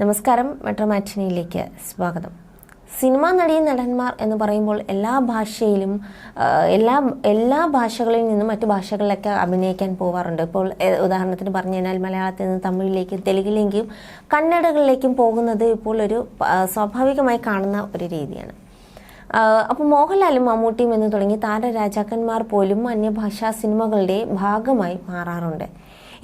നമസ്കാരം മെട്രോ മാറ്റിനിയിലേക്ക് സ്വാഗതം. സിനിമാ നടീ നടന്മാർ എന്ന് പറയുമ്പോൾ എല്ലാ ഭാഷയിലും എല്ലാ എല്ലാ ഭാഷകളിൽ നിന്നും മറ്റു ഭാഷകളിലൊക്കെ അഭിനയിക്കാൻ പോവാറുണ്ട്. ഇപ്പോൾ ഉദാഹരണത്തിന് പറഞ്ഞു കഴിഞ്ഞാൽ മലയാളത്തിൽ നിന്ന് തമിഴിലേക്കും തെലുങ്കിലേക്കും കന്നഡകളിലേക്കും പോകുന്നത് ഇപ്പോൾ ഒരു സ്വാഭാവികമായി കാണുന്ന ഒരു രീതിയാണ്. അപ്പോൾ മോഹൻലാലും മമ്മൂട്ടിയും എന്ന് തുടങ്ങി താരരാജാക്കന്മാർ പോലും അന്യഭാഷാ സിനിമകളുടെ ഭാഗമായി മാറാറുണ്ട്.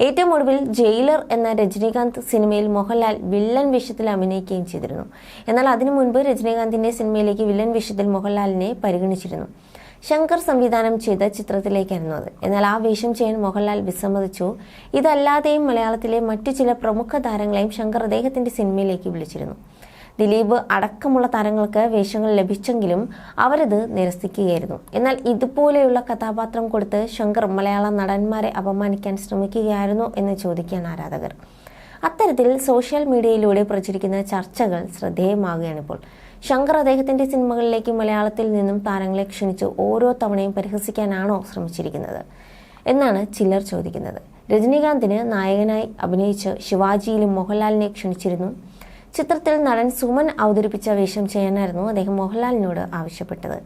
ഏറ്റവും ഒടുവിൽ ജയിലർ എന്ന രജനീകാന്ത് സിനിമയിൽ മോഹൻലാൽ വില്ലൻ വേഷത്തിൽ അഭിനയിക്കുകയും ചെയ്തിരുന്നു. എന്നാൽ അതിനു മുൻപ് രജനീകാന്തിന്റെ സിനിമയിലേക്ക് വില്ലൻ വേഷത്തിൽ മോഹൻലാലിനെ പരിഗണിച്ചിരുന്നു. ശങ്കർ സംവിധാനം ചെയ്ത ചിത്രത്തിലേക്കായിരുന്നു അത്. എന്നാൽ ആ വേഷം ചെയ്യാൻ മോഹൻലാൽ വിസമ്മതിച്ചു. ഇതല്ലാതെയും മലയാളത്തിലെ മറ്റു ചില പ്രമുഖ താരങ്ങളെയും ശങ്കർ അദ്ദേഹത്തിന്റെ സിനിമയിലേക്ക് വിളിച്ചിരുന്നു. ദിലീപ് അടക്കമുള്ള താരങ്ങൾക്ക് വേഷങ്ങൾ ലഭിച്ചെങ്കിലും അവരത് നിരസിക്കുകയായിരുന്നു. എന്നാൽ ഇതുപോലെയുള്ള കഥാപാത്രം കൊടുത്ത് ശങ്കർ മലയാള നടന്മാരെ അപമാനിക്കാൻ ശ്രമിക്കുകയായിരുന്നു എന്ന് ചോദിക്കുകയാണ് ആരാധകർ. അത്തരത്തിൽ സോഷ്യൽ മീഡിയയിലൂടെ പ്രചരിക്കുന്ന ചർച്ചകൾ ശ്രദ്ധേയമാകുകയാണിപ്പോൾ. ശങ്കർ അദ്ദേഹത്തിന്റെ സിനിമകളിലേക്ക് മലയാളത്തിൽ നിന്നും താരങ്ങളെ ക്ഷണിച്ച് ഓരോ തവണയും പരിഹസിക്കാനാണോ ശ്രമിച്ചിരിക്കുന്നത് എന്നാണ് ചിലർ ചോദിക്കുന്നത്. രജനീകാന്തിന് നായകനായി അഭിനയിച്ച് ശിവാജിയിലും മോഹൻലാലിനെ ക്ഷണിച്ചിരുന്നു. ചിത്രത്തിൽ നടൻ സുമൻ അവതരിപ്പിച്ച വേഷം ചെയ്യാനായിരുന്നു അദ്ദേഹം മോഹൻലാലിനോട് ആവശ്യപ്പെട്ടത്.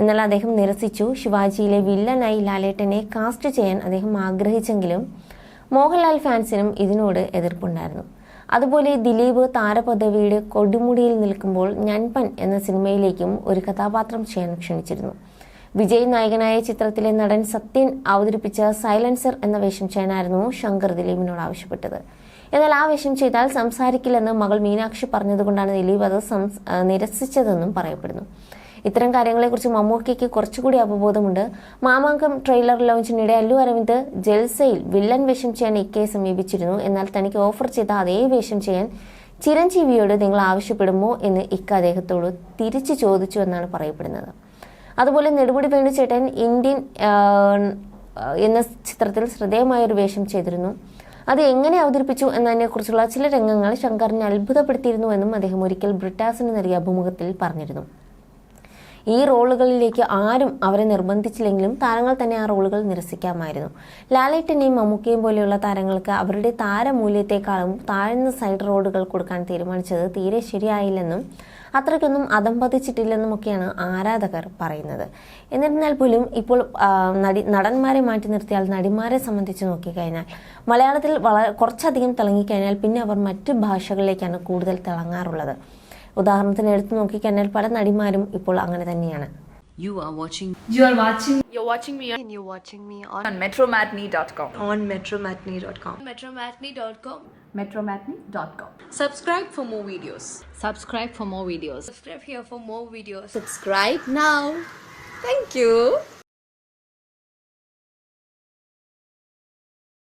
എന്നാൽ അദ്ദേഹം നിരസിച്ചു ശിവാജിയിലെ വില്ലനായി ലാലേട്ടനെ കാസ്റ്റ് ചെയ്യാൻ അദ്ദേഹം ആഗ്രഹിച്ചെങ്കിലും മോഹൻലാൽ ഫാൻസിനും ഇതിനോട് എതിർപ്പുണ്ടായിരുന്നു. അതുപോലെ ദിലീപ് താരപദവിയുടെ കൊടുമുടിയിൽ നിൽക്കുമ്പോൾ ഞൻപൻ എന്ന സിനിമയിലേക്കും ഒരു കഥാപാത്രം ചെയ്യാൻ ക്ഷണിച്ചിരുന്നു. വിജയ് നായകനായ ചിത്രത്തിലെ നടൻ സത്യൻ അവതരിപ്പിച്ച സൈലൻസർ എന്ന വേഷം ചെയ്യാനായിരുന്നു ശങ്കർ ദിലീപിനോട് ആവശ്യപ്പെട്ടത്. എന്നാൽ ആ വേഷം ചെയ്താൽ സംസാരിക്കില്ലെന്ന് മകൾ മീനാക്ഷി പറഞ്ഞതുകൊണ്ടാണ് ദിലീപ് അത് നിരസിച്ചതെന്നും പറയപ്പെടുന്നു. ഇത്തരം കാര്യങ്ങളെക്കുറിച്ച് മമ്മൂക്കയ്ക്ക് കുറച്ചുകൂടി അവബോധമുണ്ട്. മാമാങ്കം ട്രെയിലർ ലോഞ്ചിനിടെ അല്ലു അരവിന്ദ് ജൽസയിൽ വില്ലൻ വേഷം ചെയ്യാൻ ഇക്കയെ സമീപിച്ചിരുന്നു. എന്നാൽ തനിക്ക് ഓഫർ ചെയ്ത അതേ വേഷം ചെയ്യാൻ ചിരഞ്ജീവിയോട് നിങ്ങൾ ആവശ്യപ്പെടുമോ എന്ന് ഇക്ക അദ്ദേഹത്തോട് തിരിച്ചു ചോദിച്ചു എന്നാണ് പറയപ്പെടുന്നത്. അതുപോലെ നെടുമുടി വേണുചേട്ടൻ ഇന്ത്യൻ എന്ന ചിത്രത്തിൽ ശ്രദ്ധേയമായ ഒരു വേഷം ചെയ്തിരുന്നു. അത് എങ്ങനെ അവതരിപ്പിച്ചു എന്നതിനെക്കുറിച്ചുള്ള ചില രംഗങ്ങൾ ശങ്കറിനെ അത്ഭുതപ്പെടുത്തിയിരുന്നു എന്നും അദ്ദേഹം ഒരിക്കൽ ബ്രിട്ടാസിന് നൽകിയ അഭിമുഖത്തിൽ പറഞ്ഞിരുന്നു. ഈ റോളുകളിലേക്ക് ആരും അവരെ നിർബന്ധിച്ചില്ലെങ്കിലും താരങ്ങൾ തന്നെ ആ റോളുകൾ നിരസിക്കാമായിരുന്നു. ലാലേട്ടിനെയും മമ്മൂക്കയും പോലെയുള്ള താരങ്ങൾക്ക് അവരുടെ താരമൂല്യത്തെക്കാളും താഴ്ന്ന സൈഡ് റോഡുകൾ കൊടുക്കാൻ തീരുമാനിച്ചത് തീരെ ശരിയായില്ലെന്നും അത്രയ്ക്കൊന്നും അതമ്പതിച്ചിട്ടില്ലെന്നും ഒക്കെയാണ് ആരാധകർ പറയുന്നത്. എന്നിരുന്നാൽ പോലും ഇപ്പോൾ നടി നടന്മാരെ മാറ്റി നിർത്തിയാൽ നടിമാരെ സംബന്ധിച്ച് നോക്കിക്കഴിഞ്ഞാൽ മലയാളത്തിൽ വളരെ കുറച്ചധികം തിളങ്ങിക്കഴിഞ്ഞാൽ പിന്നെ അവർ മറ്റ് ഭാഷകളിലേക്കാണ് കൂടുതൽ തിളങ്ങാറുള്ളത്. ഉദാഹരണത്തിന് എടുത്തു നോക്കിക്കഴിഞ്ഞാൽ പല നടിമാരും ഇപ്പോൾ അങ്ങനെ തന്നെയാണ് You are watching You are watching You're watching me and you're watching me on, on metromatney.com. on metromatney.com. Metromatney.com. Metromatney.com. Subscribe for more videos. Subscribe for more videos. Subscribe here for more videos. subscribe now Thank you.